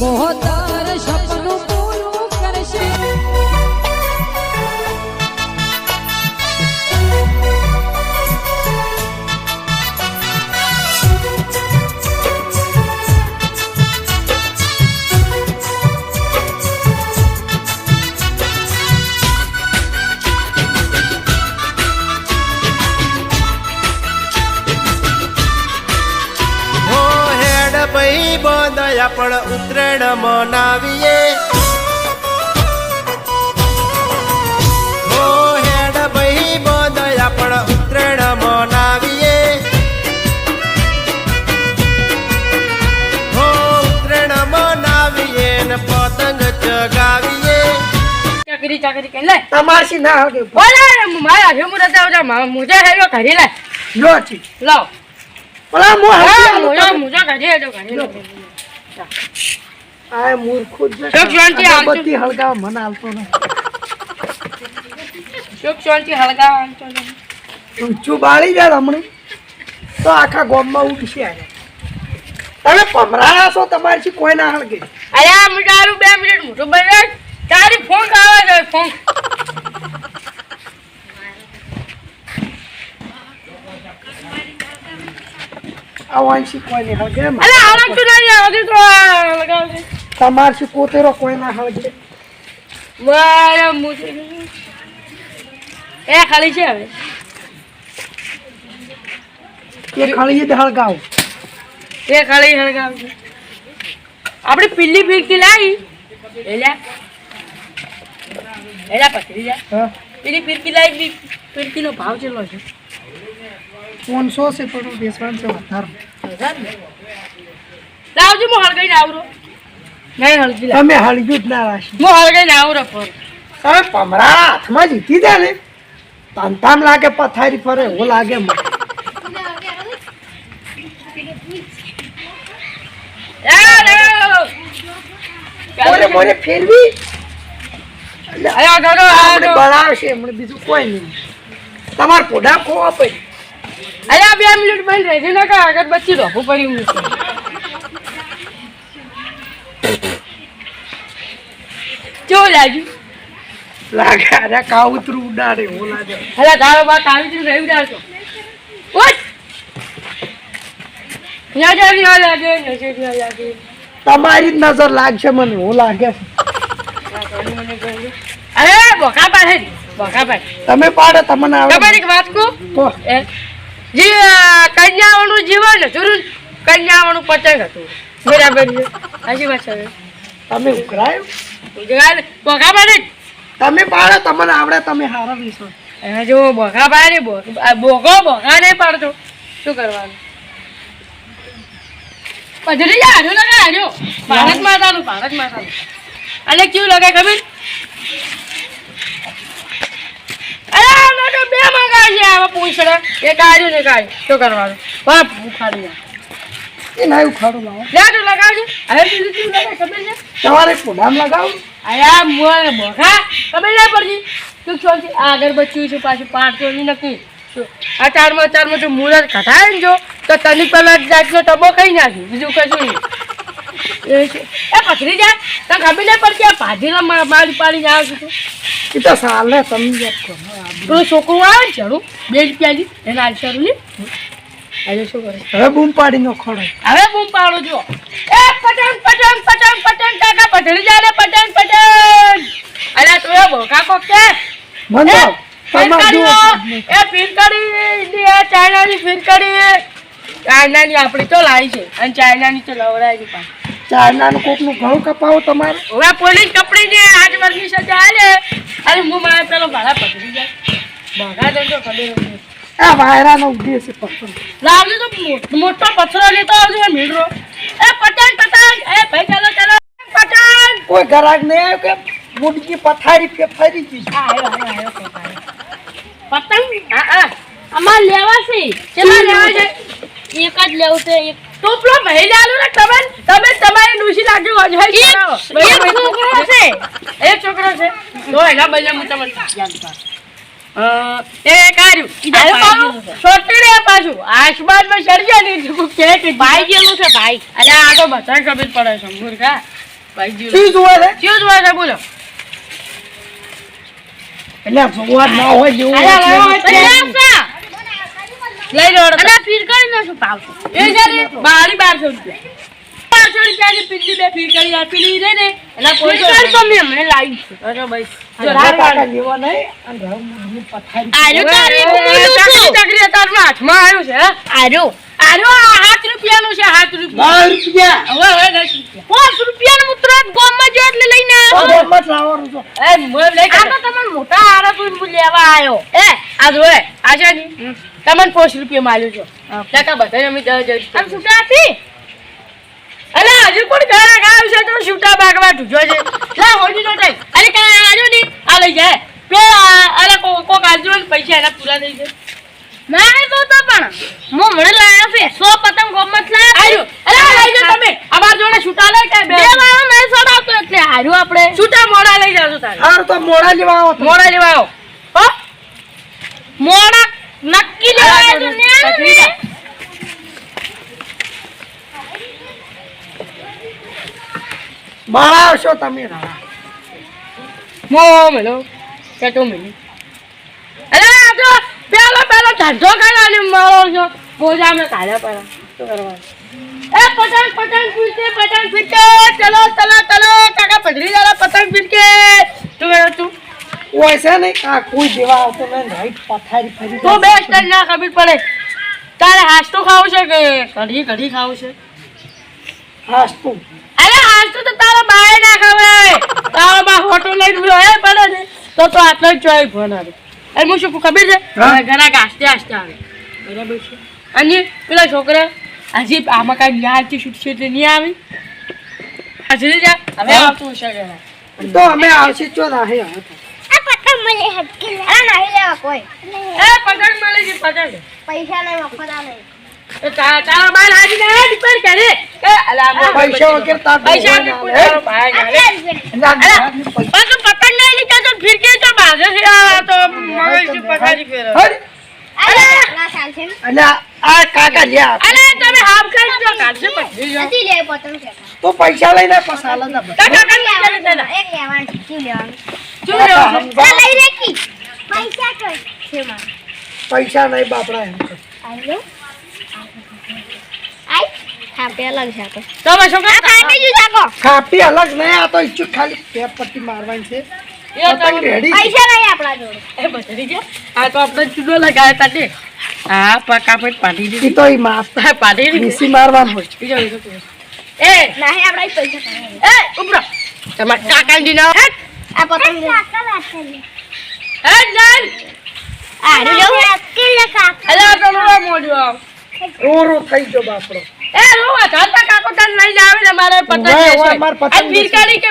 बहुत ચાકરી ચાકરી કરી લે તમારથી ના હગે ઓલા મારા હે મુરત આવજા મુજા હેલો કરી લે. લો છી લાવ. ઓલા મો હા મુજા મુજા કરી હેલો કરી લે. આ મૂર્ખો જ સુખ શાંતિ બત્તી હળગાવ મને હાલતો ને સુખ શાંતિ હળગાવ આમ તો લે. ઊંચું બાળી જાય હમણાં. તો આખા ગામમાં ઉઠશે આ. તમે પમરાણા છો તમારી કોઈ ના હળગે અરે મુજારું બે મિનિટ મોટું બને તારી ફોન આવે છે ફોન આ વાંચી કોઈ નહીં હળગે. અરે આરામ તો નહીં આવતી તો લગાવજે. તમારથી કોતેરો કોઈ ના હળગે? મારા મુજે. એ ખાલી છે હવે. એ હળગાવ. ખાલી આપણે લાવી. એલા એલા પથરી જા. હા. પેલી ફીરકી લાવી ફીરકીનો ભાવ છે? પાંચસો છે પણ બેસવાનું છે વધારે. લાવજો હું હળગાઈને આવરો. નહીં હળગી તમે હળગ્યું જ ના રાશી હું હળગાઈને આવરો ફોન. તમે પમરાણા હાથમાં જીતી દે ને. તામ લાગે પથારી ફરે એવું લાગે મને. મોરે મોરે ફેરવી? એટલે આયો આપણે આયો બનાવશે બીજું કોઈ નહીં. તમારે પોડા ખોવા પડી. અરે બે મિનિટ બંધ રહેશે ને કા અગરબત્તી રોફું પડ્યું છે. કેવું લાગ્યું? લાગે અરે કાવતરું ઉડાડે એવું લાગે. અરે તારો બા કાવી તું રહી ઉડાડતો. ઉઠ. નજર ન લાગે નજર ન લાગે તમારી જ નજર લાગશે મને એવું લાગે છે. અરે બોકા પાડે. બોકા પાડે. તમે પાડો તમને આવડે. તમારી એક વાત કહું? જી કન્યાઓનું જીવન જરૂર કન્યાઓનું પતંગ હતું. બરાબર હાજી વાત છે તમે ઉઘરાયો? ગુજરાત બોકા પાડે તમે પાડો તમને આવડે તમે હારા વિશો એ જો બોકા પાડે બોકો બોકા નહીં પાડતો. શું કરવાનું? પધરી જા હાજો લગે હાજો ભારત માતાનું ભારત માતાનું. અને કેવું લગે ખબર? અરે આમાં તો બે મંગાવી છે આમાં પૂછડે એક આર્યું ને કાય શું કરવાનું? બાપ ઉખાડી એ ના ઉખાડો લાવો લે તું લગાવજે. હવે તું કેવું લગે ખબર છે? તમારે કોડામ લગાવ? આયા મોર બોખા ખબર નહીં પડતી તું છોડતી આગળ બચ્યું છે પાછું પાંચની નક્કી. આ ચારમાં ચારમાં જો મૂળ ને જો તો તની પેલા જાતનો ટબો ખાઈ નાખી. બીજું કશું નહીં. એ. પથરી જાય તને ખબર નહીં પડતી આ ભાજીના મારી પાડીને આવે છે એ તો સાલે તમે યાદ કરો પેલું છોકરું આવે ને ચડું બે રૂપિયાની એના આલસરું ને આજે શું કરે? હવે બૂમ પાડી નો ખોડો હવે બૂમ પાડો જો એ પતંગ પતંગ પતંગ પતંગ કાકા પથરી જાય ને પતંગ પતંગ. અરે તું એ બોકા કોક કે મને એ જુઓ. એ ચાઇનાની ફિરકડી. ચાઇનાની આપણી તો લાવી છે. અને ચાઇનાની તો લવડાવી છે પાછી. ચારનાનું કોકનું ઘઉં કપાવો તમારે? હવે પોલીસ કપડી કપડીને આઠ વર્ષની સજા આલે. અને હું મારે પેલો ભાડા પકડી જાય. ભાડા તો ખબર નથી. આ વાયરાનો ઉદ્દેશ પથ્થર. લાવજો તો મોટો પથરો લેતો આવજો એ એ પતંગ પતંગ એ ભાઈ ચાલો ચાલો. પતંગ કોઈ ગ્રાહક નહીં આવ્યો કે મુડકી પથારી ફેફારી ગઈ? પતંગ. હા હા. અમાર લેવા છે. લેવા છે? એક જ લેવું છે એક તો પેલો ને તમે તમે તમારી ડૂસી લાગ્યો હોય એક છોકરો છે. એક છોકરો છે. તો એના બદલે હું તમને કરું પાછું. આસમાનમાં ને કે ભાઈ ગયેલું છે ભાઈ. અરે આ તો બધા ખબર પડે છે મૂર્ખા. ભાઈ શું જોવે છે? જીવ જોવા છે બોલો. એટલે જોવા ના હોય જેવું અરે હોય લાવો, તેવું. અરે લઈ લો અને ફીર કરી નો શું ભાવ એ છે ને રૂપિયા. બારસો રૂપિયા ની પીલી બે ફીર કરી આપેલી રે ને એટલે કોઈ તો મે હમણે લાવી છે. અરે ભાઈ જો લેવા નહીં. અને મને પથારી તારી હાથમાં આવ્યું છે આર્યો આરો આ હાથ રૂપિયાનું છે હાથ રૂપિયા. દસ રૂપિયા. હવે હવે રૂપિયા. જો એટલે લઈને તો આવ્યો ગોમત લાવવાનું છો. એ મોય લઈ આ તો તમને મોટા કોઈ લેવા આવ્યો? એ આ જો એ આ છે ની. તમને પાંચ રૂપિયા માલ્યો છો. ટકા બધા અમે દસ દસ આમ છૂટા આપી? અરે હજુ પણ ઘણા ગાવ છે તો છૂટા ભાગવા ઢૂજો છે. લા હોડી નો ટાઈમ અરે કાંઈ આજો ની આ લઈ જાય. પે અરે કો કો કાજુ ને પૈસા એના પૂરા થઈ જાય. ના તો તો પણ હું મને લાયા છે. સો પતંગ ગોમત લાયા અરે આ લઈ જાઓ તમે. અમાર જોડે છૂટા લઈ કે બે સડાવતો એટલે હારું આપણે. છૂટા મોડા લઈ જાજો તારે. હારું તો મોડા લેવા આવો મોડા લેવા આવો. હો? મોડા નક્કી લેવા આવ્યો ને. માળા આવશો તમે રાણા. મો મેલો કેટો મેલી. અરે આ તો પેલો પેલો ધંધો કરવાની મારો છો બોજા મે કાઢ્યા પડા શું કરવાનું? એ પતંગ પતંગ ફીરકે પતંગ ફીરકે ચલો ચલો ચલો કાકા પધરી જાલા પતંગ ફીરકે તું કરો તું? ઓય છે ને આ કોઈ દેવા આવતો નહીં રાઈટ પથારી ફરી તું બે સ્ટાઈલ ના ખબર પડે. તારે હાસ્તો ખાવું છે કે? કઢી કઢી ખાવું છે. હાસ અરે હાસ્તો તો તારો બાય ના ખવાય તારો બા હોટલ લઈને ઊભો હે પડે ને. તો તો આટલો જ ચોઈ ફોન આવે. હું શું ખબર છે? ઘણા ગાસ્તે હાસ્તે આવે. બરાબર છે. અને પેલા છોકરા હજી આમાં કાંઈ ન્યારથી છૂટશે એટલે નહીં આવી? હજી જા. હવે આવતું હશે તો અમે આવશે ચો રાહે આવે તો. આ પતંગ મળી હટકી આ નહીં લેવા કોઈ. એ પતંગ મળી છે પતંગ પૈસા નહીં. મફત આ નહીં તારા બાર હાજી ના ડિપેન્ડ કરે એ અલા પૈસા વગર તાર પૈસા ડોહા કોઈ ભાઈ ના તું પતંગ નહીં લીધા તો ફિરકી તો બાજે છે આ તો મગજ પથારી. અરે છે. અરે પતંગ છે. તો પૈસા લઈને પછી હાલ જ લઈ પૈસા કઈ છે માં પૈસા નહીં બાપડા એમ. આઈ લો અલગ છે તો તો. હવે છોકરા આ ખાપે જાગો. ખાપી અલગ નહીં આ તો ઈચ્છું ખાલી પેપ પટ્ટી મારવાની છે. પૈસા નહીં આપણા જોડે. એ બચડી ગયા આ તો આપણે ચૂલો લગાવ્યા તા હા પકા પર પાડી દીધી. તો ઈ માપ હા, દીધી. મારવાનું હોય. બીજો બીજો બીજો. એ! નહીં આપણા પૈસા એ ઉભરો તમારા કાકા દી ના હેટ આ પતંગ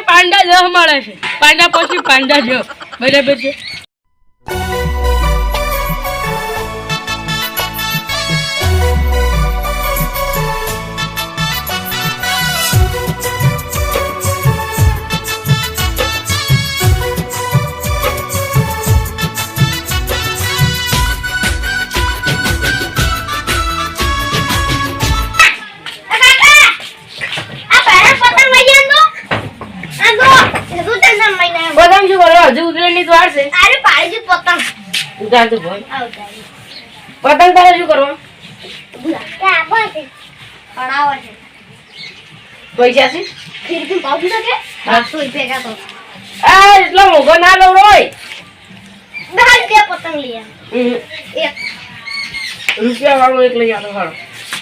પાંડા જ મળે છે? પાંડા પછી પાંડા જો બરાબર છે? તો ભાઈ પતંગ તારે શું કરવા? ક્યાં બોલ પૈસા છે? ખીરકી પાઉં શકે હા. સો રૂપિયા તો? આ એટલો મોઘો ના લઉં રોય દસ રૂપિયા પતંગ લઈ એક. રૂપિયા વાળો એક લઈ આવો હાલો.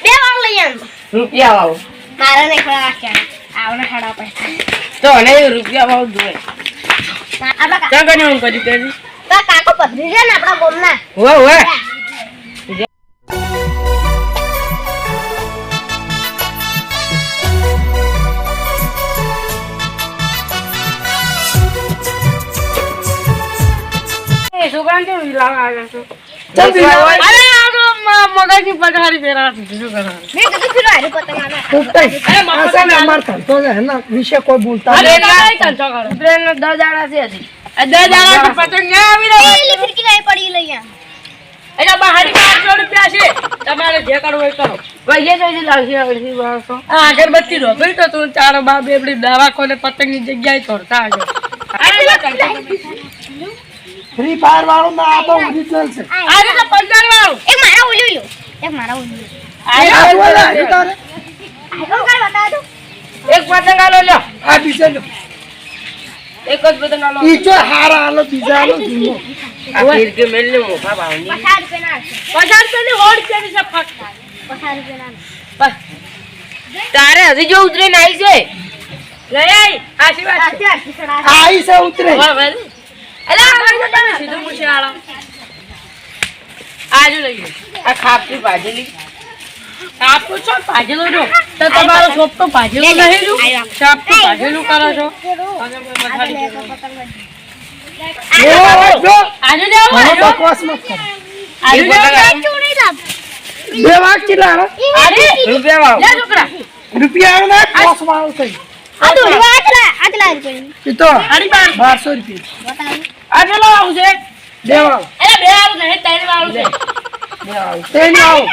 બે વાર લઈ આવ. રૂપિયા વાળો. મારા ને ખરા રાખ્યા આવને ખડા પૈસા. તો અને રૂપિયા વાળો જોઈએ. આપડા કા- ક્યાં કને હું કરી કરી કા કાકો પધરી છે ને આપડા ગોમના હો હો એ છોકરાને કેમ લાવા આવ્યા છો ચાલ અરે આ તો પથારી ફેરવવા શું કરવાનું? વિશે કોઈ બોલતા. ના, દાડા છે હજી. આ દાડા પતંગ ના આવી એ એલી ફિરકી નહીં પડી લઈ આવ. એટલે બહારી પાંચસો રૂપિયા છે. તમારે જે કરવું હોય કરો. વૈયા જોઈ લાવશે અડધી માણસો આ અગરબત્તી રોપી તો તું ચારો બા બેબડી દવાખોને પતંગની જગ્યાએ તોડતા આગળ. ફ્રી ફાયર વાળું ના આ તો ઓરિજિનલ છે. આ રીતે પંચાણ વાળું. એક મારા ઓલ્યું યો એક મારા ઓલ્યું આ બોલે, તારે? આઈફોન કાર્ડ બતાવો તો એક પતંગ આલો લ્યો. આ બીજા લો. એક જ પતંગ આલો ઈ હારા આલો બીજા આલો જૂનો આ કે મેલ ને ભાવની. પચાસ રૂપિયાના આવશે. પચાસ રૂપિયાની હોડ કેની છે ફક્ત પચાસ રૂપિયાના તારે હજી જો ઉતરીને આવી છે. લઈ આઈ. આશીર્વાદ આઈ છે ઉતરે. અલા, સીધું મૂછે આલો. આજુ લઈ. આ ખાપી ભાજેલી ખાપું છો ભાજેલું જો. તો તમારો શોપ તો ભાજેલું નહીં જો. શાપ તો ભાજેલું કરો છો. આજે એક પતંગ જ. જો, જો. આજુ લેવો બકવાસ મત કર. આજે લેવો કેવું લાવ? બે વાગ કેટલા આલો? અરે રૂપિયા લે છોકરા. રૂપિયા આવે ને કોસ વાળું છે આ દોડવા આટલા આટલા રૂપિયા. ઈ તો અરે બાર. બારસો રૂપિયા. બતાવો. આ પેલો આવું છે. બે વાળું. અરે બે વાળું નહીં ત્રણ વાળું છે. બે વાળું. તેની આવો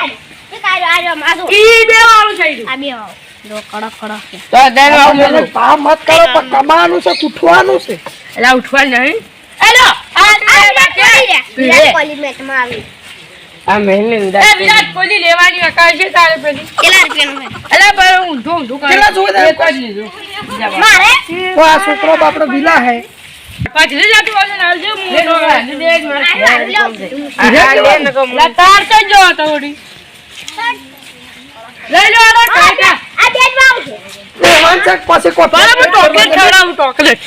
ઈ બે વાળું છે ઈ. આ બે વાળો. જો, કડક, કડક છે. તો ત્રણ વાળું તમે મત કરો પણ કમાવાનું છે કૂઠવાનું છે એટલે ઉઠવા નહીં એલો આ આ વિરાટ કોહલી લે. મેચમાં આવી. આ કોહલી લેવાની અકાળ છે તારે પેલી કેટલા રૂપિયાનું છે? અલા પર હું ઊંધું ઊંધું કેટલા જોવે તારે? એક લીધું મારે? તો આ છોકરો બાપડો વિલા હે પાછળ જતું હશે ને હાલજો હું તો જ મારે. ને જો વળી. લઈ લો આનો ટાટા. આ. મહેમાન છે પછી કોઈ બરાબર ચોકલેટ ખવડાવું ચોકલેટ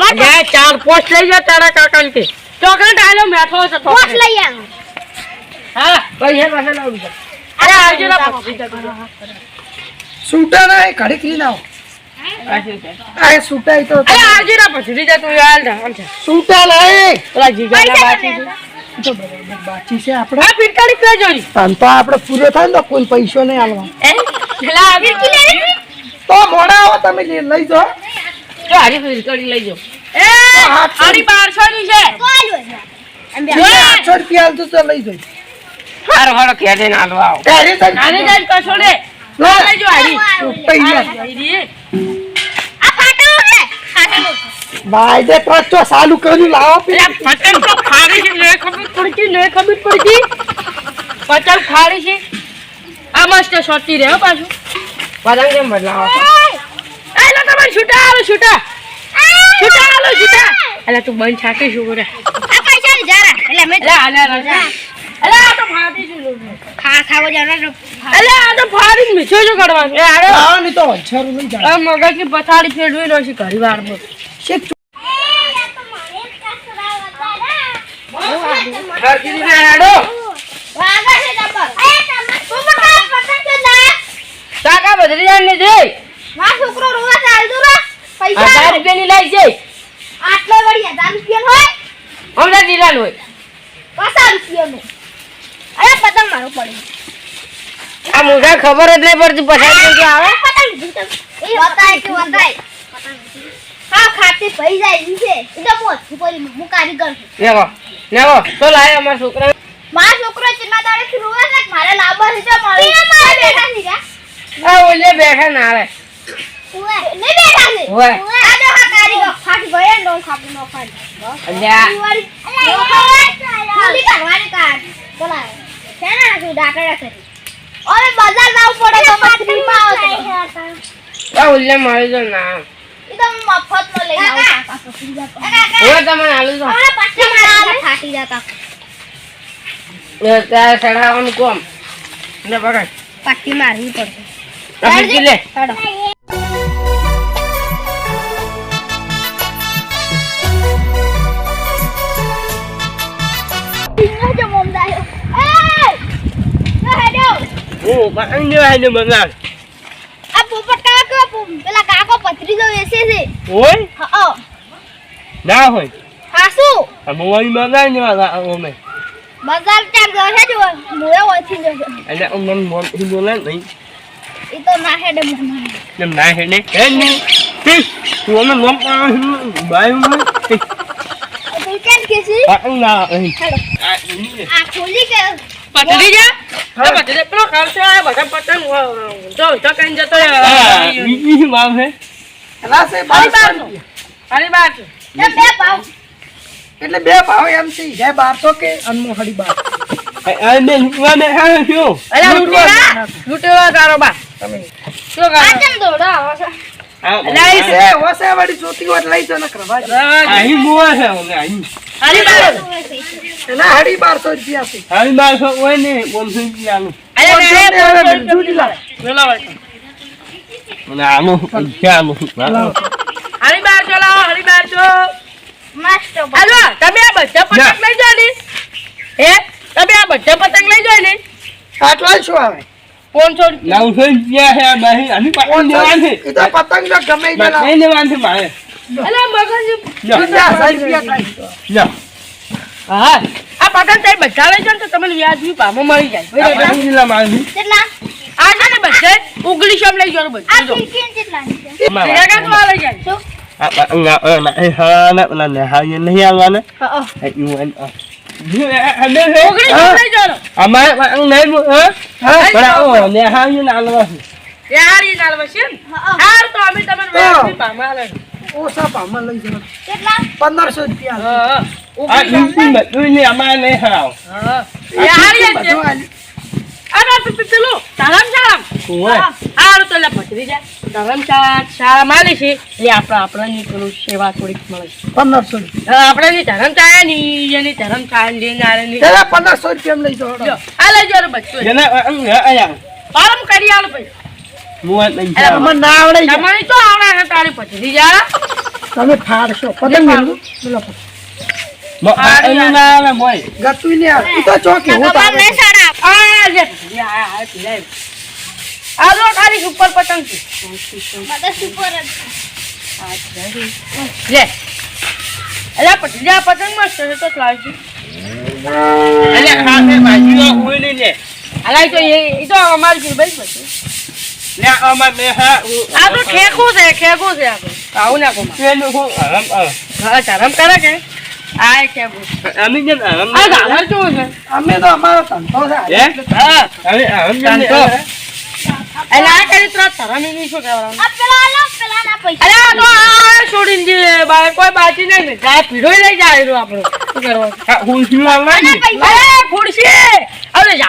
અલ્યા, ચાર પોસ્ટ લઈ જા તારા કાકાને કે ચોકલેટ આલો મેઠો છે પોસ લઈ આવો. હા પૈસા પાસે લાવું અરે આવજો ને સૂટા ના આવો પાછી છે. આ એ તો અરે આવજો ને પછી લીધા તું હાલ. સૂટા લાય પેલા જીગાના પૈસા બાકી. તો બરાબર બાકી છે આપણે આ ફિટકારી લેજો ની. ધન તો આપણે પૂરો થાય ને તો કોઈ પૈસો નહીં આલવા એ? પેલા આ ફિરકી તો મોડા આવો તમે લઈ લઈ જાઓ જો હારી ફિરકી લઈ જાઓ. એ આઠસો. હારી ની છે તો આલ્યો છે. આમ બે. જો. આઠસો રૂપિયા આલજો તો લઈ જાઓ હારો હારો ખેડે ને હાલવા આવો. ત્યારે જ હારી જાય કશો લો. લઈ જો હારી ઉપાઈ લે. ભાઈ દે તો સાલું કર્યું લાવો પતંગ તો ખારી છે નહીં ખબર પડતી નહીં ખબર પડતી. પતંગ ખારી છે. આ મસ્ત સોટી રહે હો પાછું. પતંગ કેમ બદલાવો? એ લો તમારે છૂટા આલો છૂટા. છૂટા આલો છૂટા. એટલે તું બંધ છાકે શું કરે આ પૈસા જરા. એટલે મે એટલે આલે એટલે આ તો ફાટી લોકો. ખા ખાવો તો એટલે આ તો ફાડી જ મીઠો શું કરવાનું એ આડો લાવો નહીં તો વંછારું લઈ આ પથારી ફેરવી લો. છે વારમાં શેક ના. કાકા બદલી જાય ને મારો છોકરો રોવા ચાલતું પૈસા હજાર આટલો વળી હજાર હોય? હમણાં દિલાલ પતંગ મારો પડે આ મુઢા ખબર જ નહીં પડતી પછાડી કે આવે? પતંગ જીતે. વતાય કે વતાય. હા ખાતે પઈ જાય છે. એ તો મોત ઉપર હું કારીગર છું. લેવો લેવો તો લાય અમાર છોકરા માર છોકરો ચિલ્લા દાડે થી રોવે છે મારે લાંબા છે તો મારે? મારે બેઠા છે કા આ ઓલે બેઠા ના રે ઉવે ને બેઠા છે. ઉવે. આ તો હા કારીગર. ફાટ ગયો ને ડોલ ખાપી નો ખાઈ અલ્યા જલ્દી કરવાની કાઢ. બોલાય. છે? ને શું ડાકડા કરી હવે બજાર લાવ પડે તો મત ફ્રીમાં આવતો આ ઉલ્લે મારે તો ના ઈ તો મફત નો લઈ આવું. કાકા. હવે તમને આલુ તો. હવે પછી મારા ફાટી જાતા. એ ત્યાં ચડાવવાનું કોમ. ને પકડ. પટ્ટી મારવી પડશે. લે. હું પતંગ જેવા ને બંગાળ આ પોપટ કાકા પો- પેલા કાકો પથરીજો વેચે છે હોય હા ના હોય હાસુ આ મોવાની બંગાળ ને વાળા અમે બજાર ચાર જશે જો મોયો ઓછી જશે એટલે અમને મોનથી બોલે નહીં એ તો ના હેડે મને એમ ના હે ને હે ને તું અમે લોમ પાડો બાય હું તો કેમ કે છે પતંગ ના અહીં હેડો આ ખોલી કે પતરી જા આ પેલો ખર્ચો આ બધા પતંગ અ, તો કઈ જતો બીજી શું છે. રાસે અરે બારસો બારસો. રૂપિયા. અરે બાર બે ભાવ એટલે બે ભાવ એમ છે. જય બારસો કે અનમો હડી બાર. આ બે હા શું અરે આ લૂંટેરા લૂંટેરા તારો બા. તમે. શું કરે? આ કેમ દોડો આવો છો? અલા, એ એ હોશે જોતી હોય લઈ જાઓ ને ભાઈ. અહીં મોવા છે અમને અહીં. અરે બાર. હોય ને બોલસો જીયાનું અરે નહીં. આનું આનું હરી બાર લાવો હરી બાર મસ્ત હાલો તમે આ બધા પતંગ લઈ ને. હે? તમે આ બધા પતંગ લઈ ને. આટલા શું આવે? પાંચસો રૂપિયા. નવસો રૂપિયા છે આ આની દેવાનું છે. એ તો ગમે નહીં લાવો. છે મારે. અલા મગજ લ્યો, પચાસ હજાર રૂપિયા થાય. લ્યો. હા આ પતંગ તમે બધા લઈ જાઓ તો તમને વ્યાજબી ભાવમાં મળી જાય. કેટલા? આ છે ને બધે ઓગણીસો લઈ જાઓ બધું. જો. ફિફ્ટીન કેટલાની છે? ભેગા તો લઈ જાય. આ પતંગ ના ના એ હા ના પેલા ને હા નહીં આવવાના. હા આ. અમારે નહીં હા? હા? પણ આ ઓ, ને હા ના યાર ઈ નાલ વસે હાર તો અમે તમને વ્યાજબી ભાવમાં લઈ ઓછા ભાવમાં લઈ જાઓ. કેટલા? પંદરસો રૂપિયા. આ ઈસી બધું ને અમારે નહીં હાવ. પંદરસો રૂપિયા. લઈ જાઓ. પાલમ કરી આલો ભાઈ. જાવ. ના આવડે ઈ તો આવડે છે? તારી ભત્રી જા. તમે ફાડશો. પતંગ મેળવું. બોલો. પતંગ. મસ્ત છે તો લાવજો અલ્યા, ખાતે ભાજીઓ લે. તો એ તો અમારી ભાઈ પછી ને હા, હું- ઠેકું છે ઠેકું છે આપણે આવું ના કોમાં? પેલું હું આરામ હા ધરમ કરે કે? આ ઠેકું અમે કેમ આરામ આ નહીં ધાલર છે? અમે તો અમારો ધંધો છે. હા? અમે આરામ કેમ ધંધો. આવે? આ કરી ત્રણ ધરમ એની શું કહેવાનું? આ પેલા આલો પેલા ના પૈસા. અરે આ તો આ છોડીને જે બા- કોઈ બાકી નહીં ને જાય પીઢો લઈ જાય આપણું. શું કરવાનું. અરે ખુરશી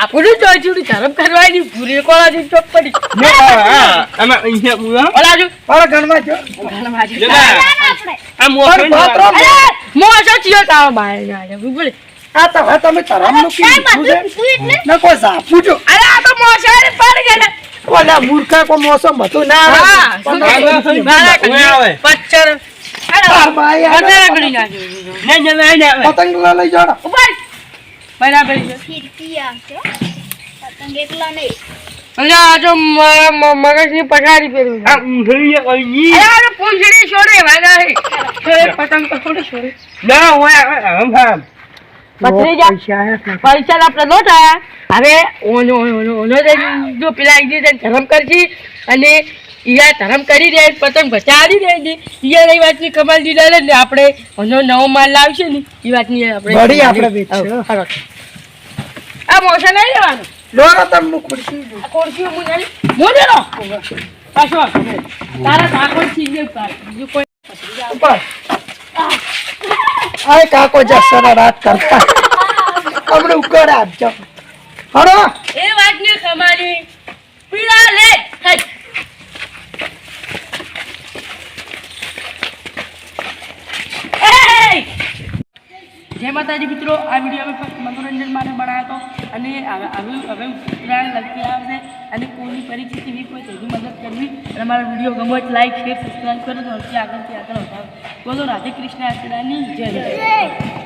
જોઈ છું ધરમ કરવાની ભૂરી કોળાજી ચોક પડી મે આ, અહીંયા પૂરા. ઓલા જો. ઓલા ઘરમાં જો. લે, જો. આ મોસમ પણ બાથરૂમ અરે ચિયો તાવ બાય ના ભૂગોળી આ તો હવે તમે ધરમનું કીધું છે ને કોઈ ઝાપું જો. અરે આ તો મોસો ને પડી ગયા ઓલા મૂર્ખા કો મોસમ હતું ના આવે. હા બારા ઉવે પચ્ચર અરે ભાઈ અરે ગણી ના ને, ને, ને, ને, પતંગ લઈ જાઓ. ઉપર બરાબર છે. ફિરકી આવશે. પતંગ એકલા નહીં. અને આ જો મગજની. અરે પૂંછડી છોડે વાગા હે પતંગ તો થોડી છોડે. ના, હોય, આરામ થાય. પૈસા આપણે નો થયા. હવે ઓનો ઓનો ઓનો જો પેલા ઈજી ધરમ કરશી અને ઈયા ધરમ કરી દે પતંગ બચાવી દે છે. ઈયા એ વાતની કમાલ દીધા ને આપણે ઓનો નવો માલ લાવશે ને એ વાતની આપણે વળી આપણે વેચશું. આ મોસા નહીં લેવાનું? દોરો તમે ખુરશી જો. આ ખોરશી હું નહીં. પાછો તારા ઠાકોર છીનવી પાડ. બીજું કોઈ ઉપર. આય કાકો જા સરારાત કરતા. હમણે ઉકળ આપજો હરો એ વાતની કમાની પીડા લે. હેટ. જય માતાજી મિત્રો, આ વીડિયો અમે ફક્ત મનોરંજન માટે બનાવ્યો હતો. અને હવે હવે ઉત્તરાયણ લગતી આવશે અને કોઈની પરિસ્થિતિ વીક હોય તેની મદદ કરવી. અને અમારો વીડિયો ગમો તો લાઈક શેર સબસ્ક્રાઈબ કરો. તો હજી આગળથી આગળ વધારો. બોલો, રાધે કૃષ્ણ આશીર્વાદની જય.